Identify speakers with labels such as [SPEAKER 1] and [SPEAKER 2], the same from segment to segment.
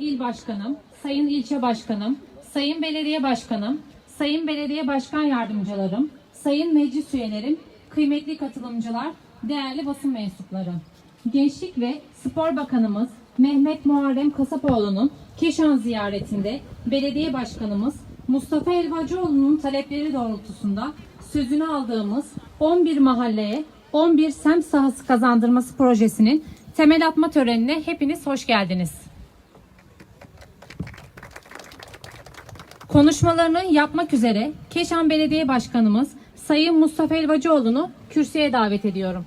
[SPEAKER 1] il başkanım, sayın ilçe başkanım, sayın belediye başkanım, sayın belediye başkan yardımcılarım, sayın meclis üyelerim, kıymetli katılımcılar, değerli basın mensupları. Gençlik ve Spor Bakanımız Mehmet Muharrem Kasapoğlu'nun Keşan ziyaretinde belediye başkanımız Mustafa Elvacıoğlu'nun talepleri doğrultusunda sözünü aldığımız 11 mahalleye 11 semt sahası kazandırması projesinin temel atma törenine hepiniz hoş geldiniz. Konuşmalarını yapmak üzere Keşan Belediye Başkanımız Sayın Mustafa Elvacıoğlu'nu kürsüye davet ediyorum.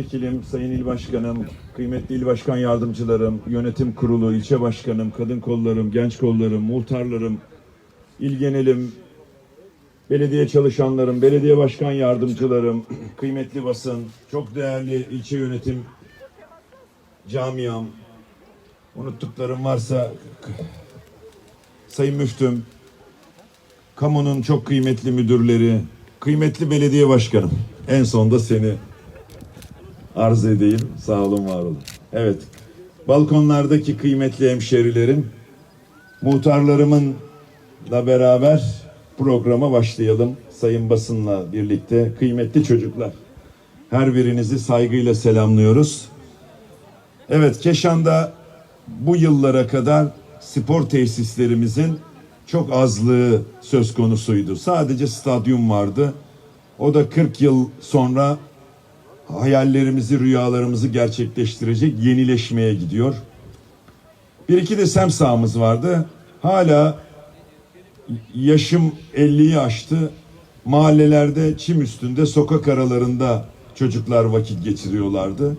[SPEAKER 2] Sayın Vekilim, Sayın İl Başkanım, kıymetli İl Başkan Yardımcılarım, Yönetim Kurulu, ilçe Başkanım, Kadın Kollarım, Genç Kollarım, Muhtarlarım, İl Genelim, belediye çalışanlarım, belediye başkan yardımcılarım, kıymetli basın, çok değerli ilçe yönetim camiam, unuttuklarım varsa Sayın Müftüm, kamunun çok kıymetli müdürleri, kıymetli belediye başkanım, en sonda seni arz edeyim. Sağ olun, var olun. Evet, balkonlardaki kıymetli hemşerilerim, muhtarlarımın da beraber programa başlayalım. Sayın basınla birlikte kıymetli çocuklar. Her birinizi saygıyla selamlıyoruz. Evet, Keşan'da bu yıllara kadar spor tesislerimizin çok azlığı söz konusuydu. Sadece stadyum vardı. O da 40 yıl sonra hayallerimizi, rüyalarımızı gerçekleştirecek yenileşmeye gidiyor. Bir iki de sem sahamız vardı. Hala yaşım 50'yi aştı. Mahallelerde çim üstünde, sokak aralarında çocuklar vakit geçiriyorlardı.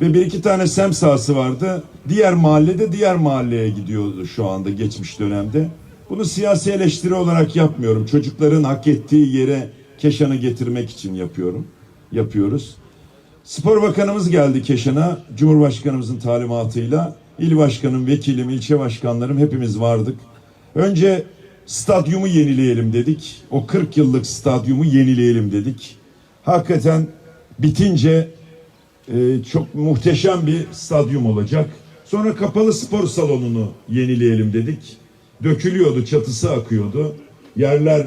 [SPEAKER 2] Ve bir iki tane sem sahası vardı. Diğer mahallede diğer mahalleye gidiyordu şu anda geçmiş dönemde. Bunu siyasi eleştiri olarak yapmıyorum. Çocukların hak ettiği yere Keşan'ı getirmek için yapıyorum. Yapıyoruz. Spor Bakanımız geldi Keşan'a. Cumhurbaşkanımızın talimatıyla il başkanım, vekilim, ilçe başkanlarım hepimiz vardık. Önce stadyumu yenileyelim dedik. O 40 yıllık stadyumu yenileyelim dedik. Hakikaten bitince e, çok muhteşem bir stadyum olacak. Sonra kapalı spor salonunu yenileyelim dedik. Dökülüyordu, çatısı akıyordu. Yerler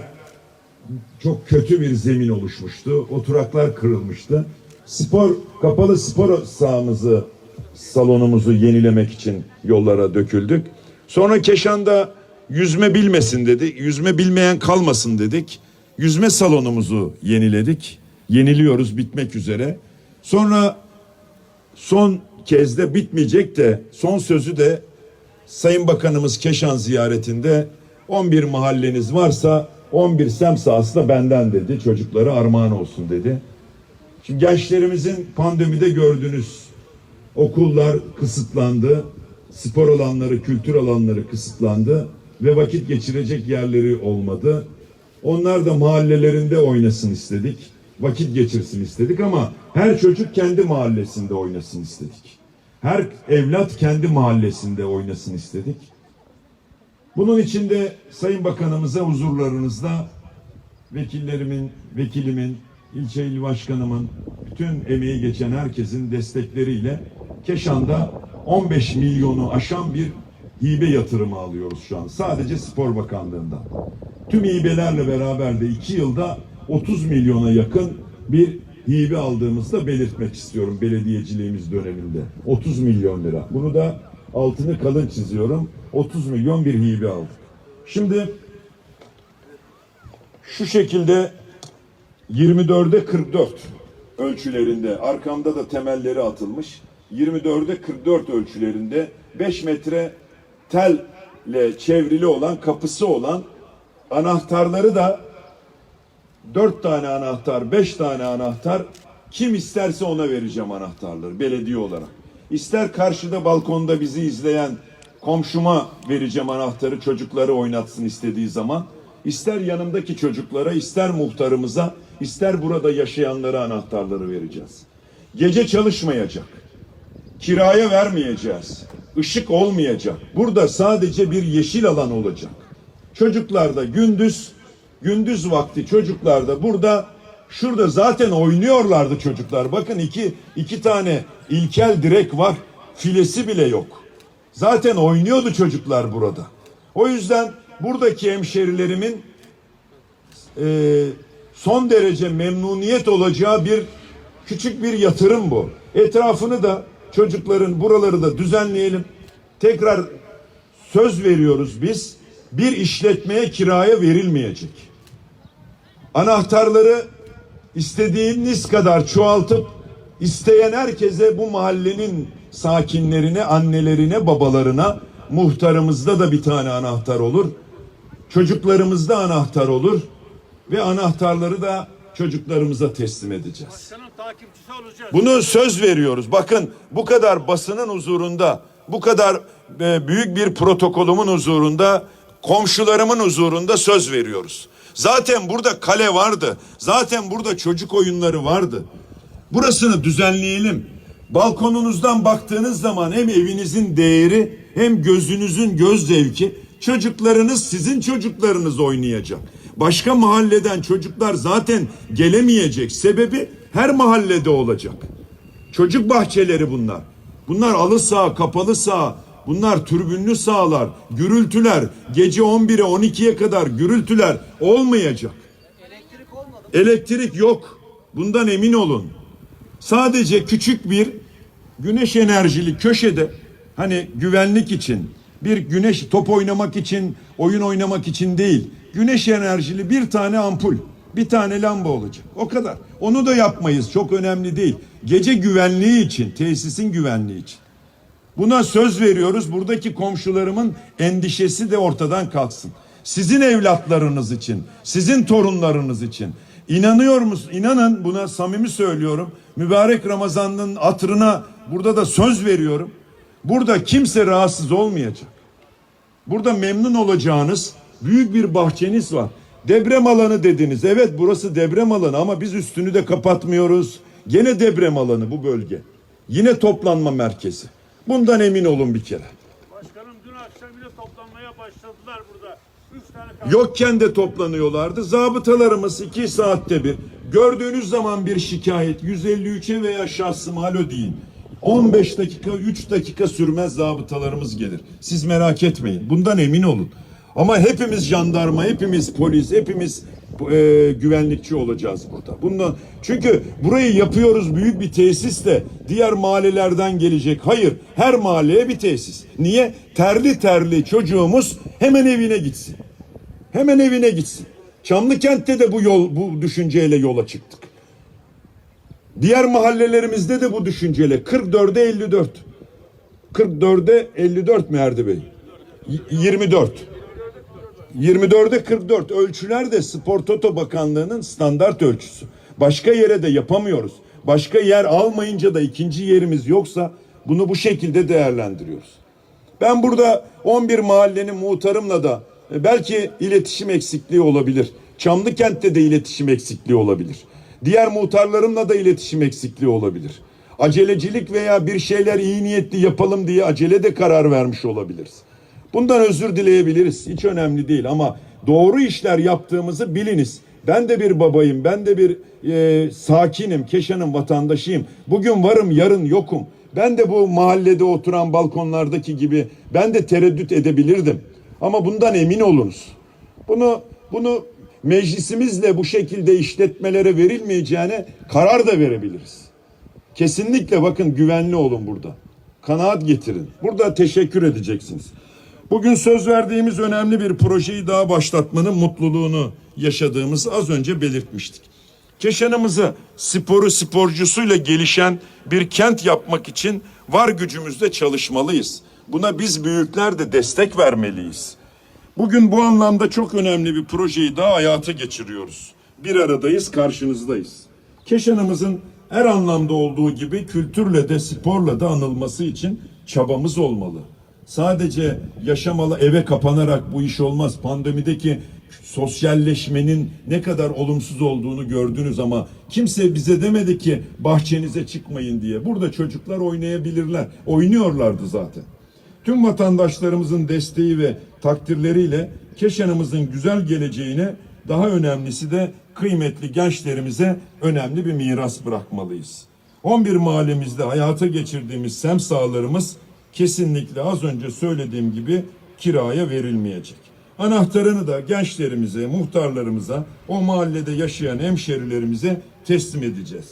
[SPEAKER 2] çok kötü bir zemin oluşmuştu. Oturaklar kırılmıştı. Spor kapalı spor sahamızı salonumuzu yenilemek için yollara döküldük. Sonra Keşan'da yüzme bilmesin dedik. Yüzme bilmeyen kalmasın dedik. Yüzme salonumuzu yeniledik. Yeniliyoruz bitmek üzere. Sonra son kez de bitmeyecek de son sözü de Sayın Bakanımız Keşan ziyaretinde 11 mahalleniz varsa 11 sem sahası da benden dedi. Çocuklara armağan olsun dedi. Şimdi gençlerimizin pandemide gördüğünüz okullar kısıtlandı. Spor alanları, kültür alanları kısıtlandı ve vakit geçirecek yerleri olmadı. Onlar da mahallelerinde oynasın istedik. Vakit geçirsin istedik ama her çocuk kendi mahallesinde oynasın istedik. Her evlat kendi mahallesinde oynasın istedik. Bunun için de Sayın Bakanımıza huzurlarınızda vekillerimin, vekilimin, ilçe il başkanımın, bütün emeği geçen herkesin destekleriyle Keşan'da 15 milyonu aşan bir hibe yatırımı alıyoruz şu an. Sadece Spor Bakanlığı'ndan. Tüm hibelerle beraber de 2 yılda 30 milyona yakın bir hibe aldığımızı da belirtmek istiyorum belediyeciliğimiz döneminde. 30 milyon lira. Bunu da altını kalın çiziyorum. 30 milyon bir hibe aldık. Şimdi şu şekilde 24'e 44 ölçülerinde arkamda da temelleri atılmış. 24'e 44 ölçülerinde 5 metre telle çevrili olan kapısı olan anahtarları da 4 tane anahtar, 5 tane anahtar kim isterse ona vereceğim anahtarları belediye olarak. İster karşıda balkonda bizi izleyen komşuma vereceğim anahtarı çocukları oynatsın istediği zaman. İster yanımdaki çocuklara, ister muhtarımıza, ister burada yaşayanlara anahtarları vereceğiz. Gece çalışmayacak. Kiraya vermeyeceğiz. Işık olmayacak. Burada sadece bir yeşil alan olacak. Çocuklar da gündüz gündüz vakti çocuklar da burada şurada zaten oynuyorlardı çocuklar. Bakın iki iki tane ilkel direk var. Filesi bile yok. Zaten oynuyordu çocuklar burada. O yüzden buradaki hemşerilerimin e, son derece memnuniyet olacağı bir küçük bir yatırım bu. Etrafını da çocukların buraları da düzenleyelim. Tekrar söz veriyoruz biz. Bir işletmeye kiraya verilmeyecek. Anahtarları istediğiniz kadar çoğaltıp isteyen herkese bu mahallenin sakinlerine, annelerine, babalarına muhtarımızda da bir tane anahtar olur. Çocuklarımızda anahtar olur ve anahtarları da çocuklarımıza teslim edeceğiz.
[SPEAKER 3] Başkanın takipçisi olacağız.
[SPEAKER 2] Bunu söz veriyoruz. Bakın bu kadar basının huzurunda, bu kadar e, büyük bir protokolümün huzurunda, komşularımın huzurunda söz veriyoruz. Zaten burada kale vardı. Zaten burada çocuk oyunları vardı. Burasını düzenleyelim. Balkonunuzdan baktığınız zaman hem evinizin değeri hem gözünüzün göz zevki çocuklarınız sizin çocuklarınız oynayacak. Başka mahalleden çocuklar zaten gelemeyecek. Sebebi her mahallede olacak. Çocuk bahçeleri bunlar. Bunlar alı saha, kapalı saha. Bunlar türbünlü sahalar, gürültüler, gece 11'e 12'ye kadar gürültüler olmayacak. Elektrik yok. Bundan emin olun. Sadece küçük bir güneş enerjili köşede hani güvenlik için bir güneş top oynamak için, oyun oynamak için değil. Güneş enerjili bir tane ampul, bir tane lamba olacak. O kadar. Onu da yapmayız. Çok önemli değil. Gece güvenliği için, tesisin güvenliği için. Buna söz veriyoruz. Buradaki komşularımın endişesi de ortadan kalksın. Sizin evlatlarınız için, sizin torunlarınız için. İnanıyor musun? İnanın buna samimi söylüyorum. Mübarek Ramazan'ın atrına burada da söz veriyorum. Burada kimse rahatsız olmayacak. Burada memnun olacağınız büyük bir bahçeniz var. Deprem alanı dediniz. Evet burası deprem alanı ama biz üstünü de kapatmıyoruz. Gene deprem alanı bu bölge. Yine toplanma merkezi. Bundan emin olun bir kere.
[SPEAKER 3] Başkanım dün akşam bile toplanmaya başladılar burada. Üç tane
[SPEAKER 2] Yokken de toplanıyorlardı. Zabıtalarımız iki saatte bir. Gördüğünüz zaman bir şikayet 153'e veya şahsım alo deyin. 15 dakika 3 dakika sürmez zabıtalarımız gelir. Siz merak etmeyin. Bundan emin olun. Ama hepimiz jandarma, hepimiz polis, hepimiz e, güvenlikçi olacağız burada. Bundan çünkü burayı yapıyoruz büyük bir tesis de diğer mahallelerden gelecek. Hayır, her mahalleye bir tesis. Niye? Terli terli çocuğumuz hemen evine gitsin. Hemen evine gitsin. Çamlıkent'te de bu yol bu düşünceyle yola çıktık. Diğer mahallelerimizde de bu düşünceyle 44'e 54. 44'e 54 mi Erdi Bey? Y- 24. 24'e 44 ölçüler de Spor Toto Bakanlığı'nın standart ölçüsü. Başka yere de yapamıyoruz. Başka yer almayınca da ikinci yerimiz yoksa bunu bu şekilde değerlendiriyoruz. Ben burada 11 mahallenin muhtarımla da e, belki iletişim eksikliği olabilir. Çamlıkent'te de iletişim eksikliği olabilir. Diğer muhtarlarımla da iletişim eksikliği olabilir. Acelecilik veya bir şeyler iyi niyetli yapalım diye acele de karar vermiş olabiliriz. Bundan özür dileyebiliriz. Hiç önemli değil ama doğru işler yaptığımızı biliniz. Ben de bir babayım, ben de bir e, sakinim, Keşan'ın vatandaşıyım. Bugün varım, yarın yokum. Ben de bu mahallede oturan balkonlardaki gibi ben de tereddüt edebilirdim. Ama bundan emin olunuz. Bunu bunu meclisimizle bu şekilde işletmelere verilmeyeceğine karar da verebiliriz. Kesinlikle bakın güvenli olun burada. Kanaat getirin. Burada teşekkür edeceksiniz. Bugün söz verdiğimiz önemli bir projeyi daha başlatmanın mutluluğunu yaşadığımızı az önce belirtmiştik. Keşanımızı sporu sporcusuyla gelişen bir kent yapmak için var gücümüzle çalışmalıyız. Buna biz büyükler de destek vermeliyiz. Bugün bu anlamda çok önemli bir projeyi daha hayata geçiriyoruz. Bir aradayız, karşınızdayız. Keşanımızın her anlamda olduğu gibi kültürle de sporla da anılması için çabamız olmalı. Sadece yaşamalı eve kapanarak bu iş olmaz. Pandemideki sosyalleşmenin ne kadar olumsuz olduğunu gördünüz ama kimse bize demedi ki bahçenize çıkmayın diye. Burada çocuklar oynayabilirler. Oynuyorlardı zaten. Tüm vatandaşlarımızın desteği ve takdirleriyle Keşan'ımızın güzel geleceğine daha önemlisi de kıymetli gençlerimize önemli bir miras bırakmalıyız. 11 mahallemizde hayata geçirdiğimiz sem sahalarımız kesinlikle az önce söylediğim gibi kiraya verilmeyecek. Anahtarını da gençlerimize, muhtarlarımıza, o mahallede yaşayan hemşerilerimize teslim edeceğiz.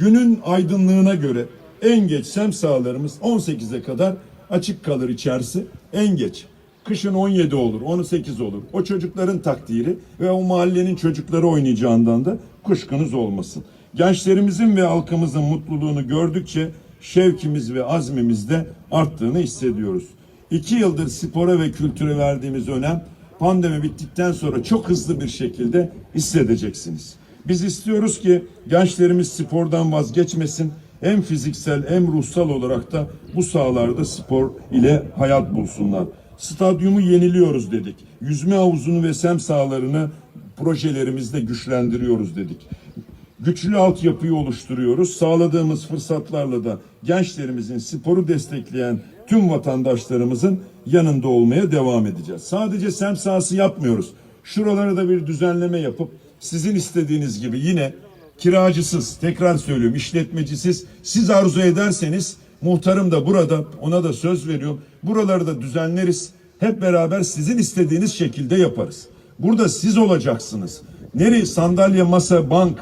[SPEAKER 2] Günün aydınlığına göre en geç sem sahalarımız 18'e kadar açık kalır içerisi. En geç. Kışın 17 olur, 18 olur. O çocukların takdiri ve o mahallenin çocukları oynayacağından da kuşkunuz olmasın. Gençlerimizin ve halkımızın mutluluğunu gördükçe şevkimiz ve azmimiz de arttığını hissediyoruz. İki yıldır spora ve kültüre verdiğimiz önem pandemi bittikten sonra çok hızlı bir şekilde hissedeceksiniz. Biz istiyoruz ki gençlerimiz spordan vazgeçmesin. Hem fiziksel hem ruhsal olarak da bu sahalarda spor ile hayat bulsunlar. Stadyumu yeniliyoruz dedik. Yüzme havuzunu ve sem sahalarını projelerimizde güçlendiriyoruz dedik. Güçlü altyapıyı oluşturuyoruz. Sağladığımız fırsatlarla da gençlerimizin sporu destekleyen tüm vatandaşlarımızın yanında olmaya devam edeceğiz. Sadece sem sahası yapmıyoruz. Şuralara da bir düzenleme yapıp sizin istediğiniz gibi yine kiracısız, tekrar söylüyorum işletmecisiz, siz arzu ederseniz muhtarım da burada ona da söz veriyorum. Buraları da düzenleriz. Hep beraber sizin istediğiniz şekilde yaparız. Burada siz olacaksınız. Nereye sandalye, masa, bank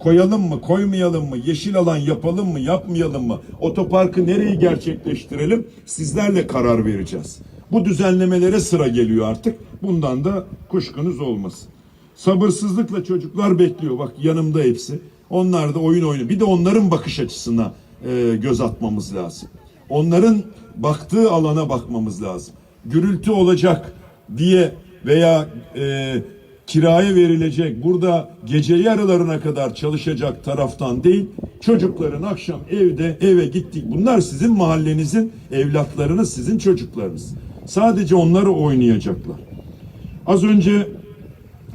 [SPEAKER 2] koyalım mı, koymayalım mı, yeşil alan yapalım mı, yapmayalım mı, otoparkı nereyi gerçekleştirelim sizlerle karar vereceğiz. Bu düzenlemelere sıra geliyor artık. Bundan da kuşkunuz olmasın. Sabırsızlıkla çocuklar bekliyor. Bak yanımda hepsi. Onlar da oyun oynuyor. Bir de onların bakış açısına e, göz atmamız lazım. Onların baktığı alana bakmamız lazım. Gürültü olacak diye veya e, kiraya verilecek burada gece yarılarına kadar çalışacak taraftan değil çocukların akşam evde eve gittik. Bunlar sizin mahallenizin evlatlarınız sizin çocuklarınız. Sadece onları oynayacaklar. Az önce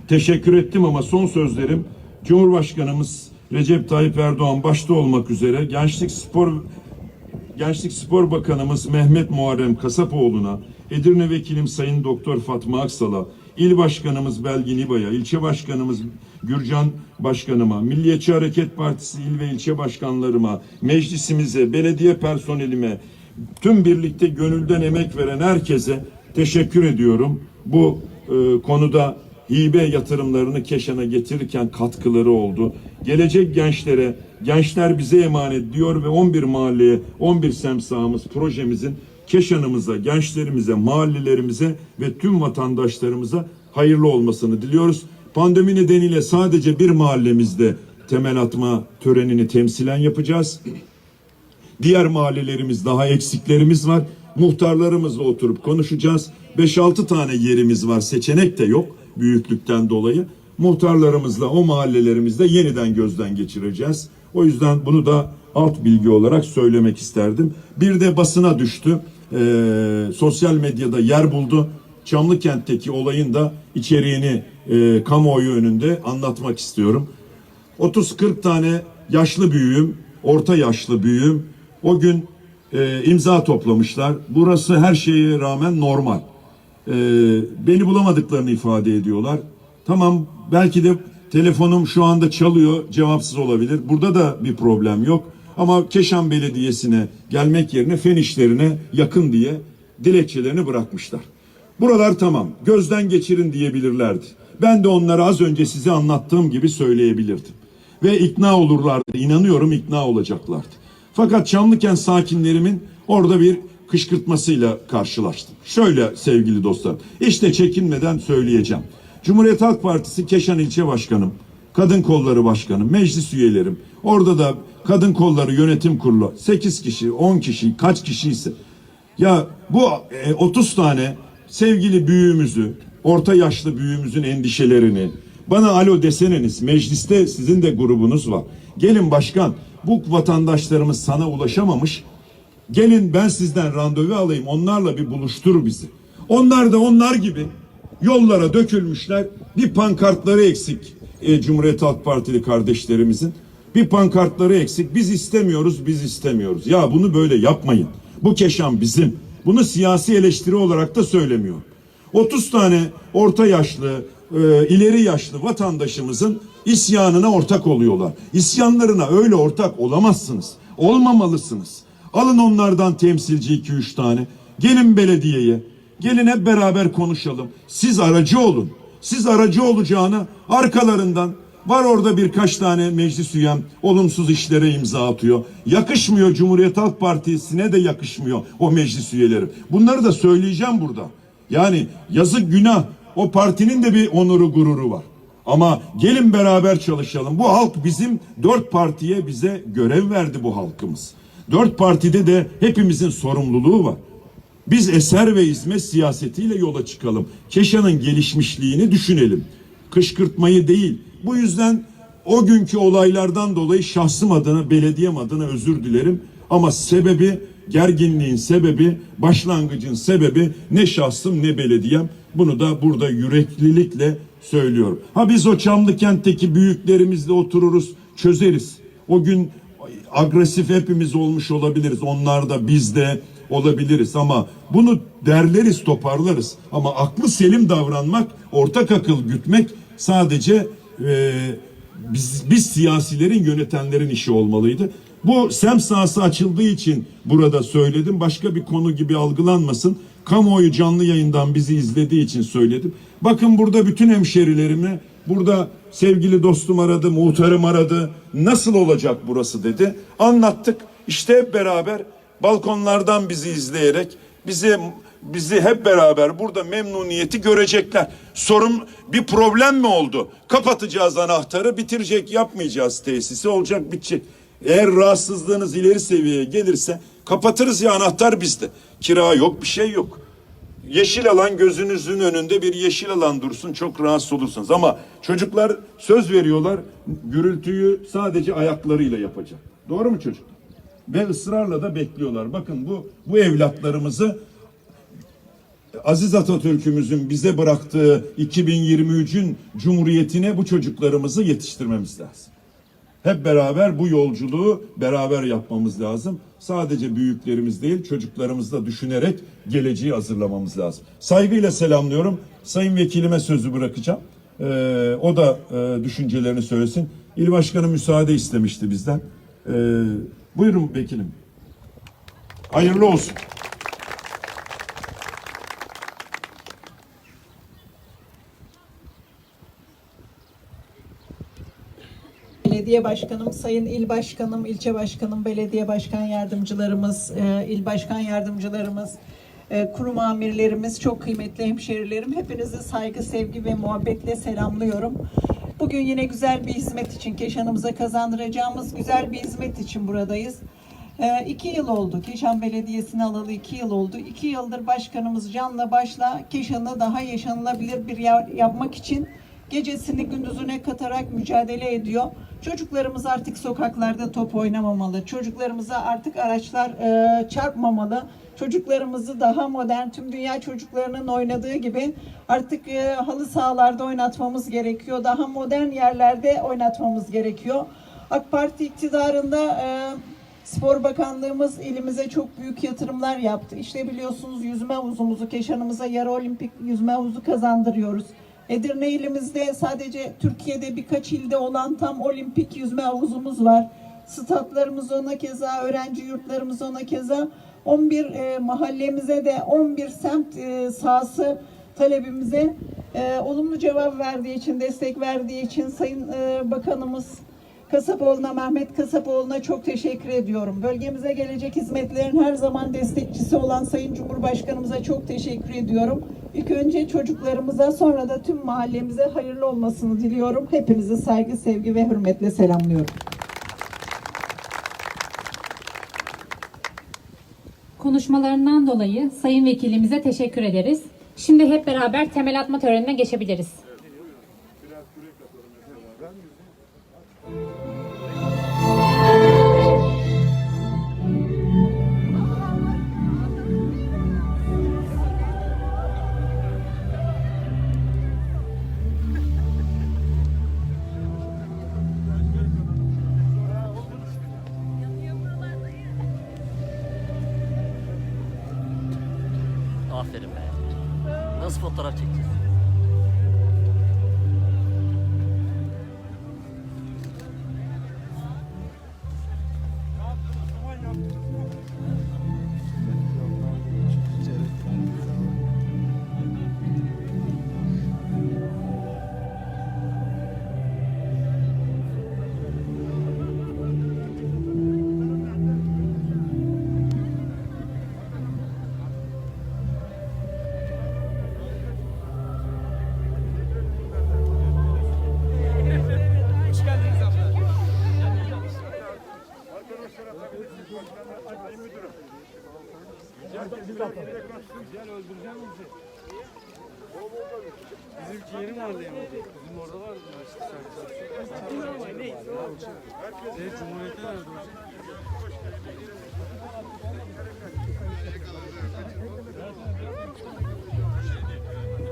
[SPEAKER 2] teşekkür ettim ama son sözlerim Cumhurbaşkanımız Recep Tayyip Erdoğan başta olmak üzere Gençlik Spor Gençlik Spor Bakanımız Mehmet Muharrem Kasapoğlu'na, Edirne Vekilim Sayın Doktor Fatma Aksal'a, İl Başkanımız Belgin İBA'ya, ilçe başkanımız Gürcan Başkanıma, Milliyetçi Hareket Partisi il ve ilçe başkanlarıma, meclisimize, belediye personelime, tüm birlikte gönülden emek veren herkese teşekkür ediyorum. Bu e, konuda hibe yatırımlarını Keşan'a getirirken katkıları oldu. Gelecek gençlere, gençler bize emanet diyor ve 11 mahalleye, 11 semsahımız projemizin Keşan'ımıza, gençlerimize, mahallelerimize ve tüm vatandaşlarımıza hayırlı olmasını diliyoruz. Pandemi nedeniyle sadece bir mahallemizde temel atma törenini temsilen yapacağız. Diğer mahallelerimiz daha eksiklerimiz var. Muhtarlarımızla oturup konuşacağız. 5-6 tane yerimiz var. Seçenek de yok büyüklükten dolayı. Muhtarlarımızla o mahallelerimizde yeniden gözden geçireceğiz. O yüzden bunu da alt bilgi olarak söylemek isterdim. Bir de basına düştü. Ee, sosyal medyada yer buldu. Çamlıkent'teki olayın da içeriğini e, kamuoyu önünde anlatmak istiyorum. 30-40 tane yaşlı büyüğüm, orta yaşlı büyüğüm o gün e, imza toplamışlar. Burası her şeye rağmen normal. E, beni bulamadıklarını ifade ediyorlar. Tamam belki de telefonum şu anda çalıyor, cevapsız olabilir. Burada da bir problem yok. Ama Keşan Belediyesi'ne gelmek yerine fen işlerine yakın diye dilekçelerini bırakmışlar. Buralar tamam. Gözden geçirin diyebilirlerdi. Ben de onlara az önce size anlattığım gibi söyleyebilirdim. Ve ikna olurlardı. İnanıyorum ikna olacaklardı. Fakat Çamlıkent sakinlerimin orada bir kışkırtmasıyla karşılaştım. Şöyle sevgili dostlar. işte çekinmeden söyleyeceğim. Cumhuriyet Halk Partisi Keşan İlçe Başkanım, Kadın Kolları Başkanım, meclis üyelerim. Orada da Kadın Kolları Yönetim Kurulu 8 kişi, 10 kişi, kaç kişi ise ya bu e, 30 tane sevgili büyüğümüzü, orta yaşlı büyüğümüzün endişelerini bana alo deseniz mecliste sizin de grubunuz var. Gelin başkan bu vatandaşlarımız sana ulaşamamış. Gelin ben sizden randevu alayım onlarla bir buluştur bizi. Onlar da onlar gibi yollara dökülmüşler. Bir pankartları eksik e, Cumhuriyet Halk Partili kardeşlerimizin. Bir pankartları eksik. Biz istemiyoruz, biz istemiyoruz. Ya bunu böyle yapmayın. Bu keşan bizim. Bunu siyasi eleştiri olarak da söylemiyor. 30 tane orta yaşlı, e, ileri yaşlı vatandaşımızın isyanına ortak oluyorlar. İsyanlarına öyle ortak olamazsınız. Olmamalısınız. Alın onlardan temsilci 2-3 tane. Gelin belediyeye. Gelin hep beraber konuşalım. Siz aracı olun. Siz aracı olacağına arkalarından var orada birkaç tane meclis üyem olumsuz işlere imza atıyor. Yakışmıyor Cumhuriyet Halk Partisi'ne de yakışmıyor o meclis üyeleri. Bunları da söyleyeceğim burada. Yani yazık günah. O partinin de bir onuru gururu var. Ama gelin beraber çalışalım. Bu halk bizim dört partiye bize görev verdi bu halkımız. Dört partide de hepimizin sorumluluğu var. Biz eser ve hizmet siyasetiyle yola çıkalım. Keşan'ın gelişmişliğini düşünelim. Kışkırtmayı değil. Bu yüzden o günkü olaylardan dolayı şahsım adına, belediyem adına özür dilerim. Ama sebebi, gerginliğin sebebi, başlangıcın sebebi ne şahsım ne belediyem. Bunu da burada yüreklilikle söylüyorum. Ha biz o Çamlıkent'teki büyüklerimizle otururuz, çözeriz. O gün agresif hepimiz olmuş olabiliriz. Onlar da biz de olabiliriz ama bunu derleriz, toparlarız. Ama aklı selim davranmak, ortak akıl gütmek sadece e, biz, biz siyasilerin, yönetenlerin işi olmalıydı. Bu sem sahası açıldığı için burada söyledim. Başka bir konu gibi algılanmasın. Kamuoyu canlı yayından bizi izlediği için söyledim. Bakın burada bütün hemşerilerimi Burada sevgili dostum aradı, muhtarım aradı. Nasıl olacak burası dedi. Anlattık. İşte hep beraber balkonlardan bizi izleyerek bizi bizi hep beraber burada memnuniyeti görecekler. Sorun bir problem mi oldu? Kapatacağız anahtarı, bitirecek, yapmayacağız tesisi olacak, bitecek. Eğer rahatsızlığınız ileri seviyeye gelirse kapatırız ya anahtar bizde. Kira yok, bir şey yok. Yeşil alan gözünüzün önünde bir yeşil alan dursun çok rahatsız olursunuz. Ama çocuklar söz veriyorlar gürültüyü sadece ayaklarıyla yapacak. Doğru mu çocuklar? Ve ısrarla da bekliyorlar. Bakın bu bu evlatlarımızı Aziz Atatürk'ümüzün bize bıraktığı 2023'ün cumhuriyetine bu çocuklarımızı yetiştirmemiz lazım. Hep beraber bu yolculuğu beraber yapmamız lazım. Sadece büyüklerimiz değil çocuklarımızı da düşünerek geleceği hazırlamamız lazım. Saygıyla selamlıyorum. Sayın Vekilime sözü bırakacağım. Ee, o da e, düşüncelerini söylesin. İl Başkanı müsaade istemişti bizden. Ee, buyurun Vekilim. Hayırlı olsun.
[SPEAKER 4] Belediye Başkanım, Sayın İl Başkanım, İlçe Başkanım, Belediye Başkan Yardımcılarımız, e, İl Başkan Yardımcılarımız, e, kurum amirlerimiz, çok kıymetli hemşerilerim. Hepinizi saygı, sevgi ve muhabbetle selamlıyorum. Bugün yine güzel bir hizmet için, Keşan'ımıza kazandıracağımız güzel bir hizmet için buradayız. E, iki yıl oldu. Keşan Belediyesi'ni alalı iki yıl oldu. İki yıldır başkanımız canla başla Keşan'ı daha yaşanılabilir bir yer yapmak için gecesini gündüzüne katarak mücadele ediyor. Çocuklarımız artık sokaklarda top oynamamalı. Çocuklarımıza artık araçlar e, çarpmamalı. Çocuklarımızı daha modern, tüm dünya çocuklarının oynadığı gibi artık e, halı sahalarda oynatmamız gerekiyor. Daha modern yerlerde oynatmamız gerekiyor. AK Parti iktidarında e, Spor Bakanlığımız ilimize çok büyük yatırımlar yaptı. İşte biliyorsunuz yüzme havuzumuzu, Keşan'ımıza yarı olimpik yüzme havuzu kazandırıyoruz. Edirne ilimizde sadece Türkiye'de birkaç ilde olan tam olimpik yüzme havuzumuz var. Statlarımız ona keza, öğrenci yurtlarımız ona keza. 11 e, mahallemize de 11 semt e, sahası talebimize e, olumlu cevap verdiği için, destek verdiği için Sayın e, Bakanımız Kasapoğlu'na, Mehmet Kasapoğlu'na çok teşekkür ediyorum. Bölgemize gelecek hizmetlerin her zaman destekçisi olan Sayın Cumhurbaşkanımıza çok teşekkür ediyorum. İlk önce çocuklarımıza sonra da tüm mahallemize hayırlı olmasını diliyorum. Hepinizi saygı, sevgi ve hürmetle selamlıyorum.
[SPEAKER 1] Konuşmalarından dolayı Sayın Vekilimize teşekkür ederiz. Şimdi hep beraber temel atma törenine geçebiliriz.
[SPEAKER 5] nasıl
[SPEAKER 6] Yani. Bizim orada nerede hocam?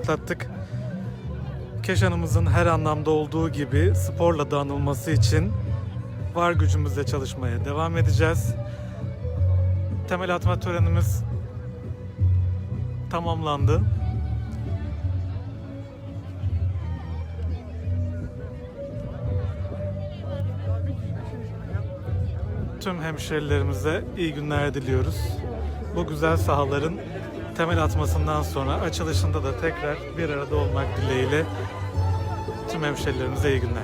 [SPEAKER 7] atlattık. Keşanımızın her anlamda olduğu gibi sporla da anılması için var gücümüzle çalışmaya devam edeceğiz. Temel atma törenimiz tamamlandı. Tüm hemşerilerimize iyi günler diliyoruz. Bu güzel sahaların temel atmasından sonra açılışında da tekrar bir arada olmak dileğiyle tüm hemşerilerimize iyi günler.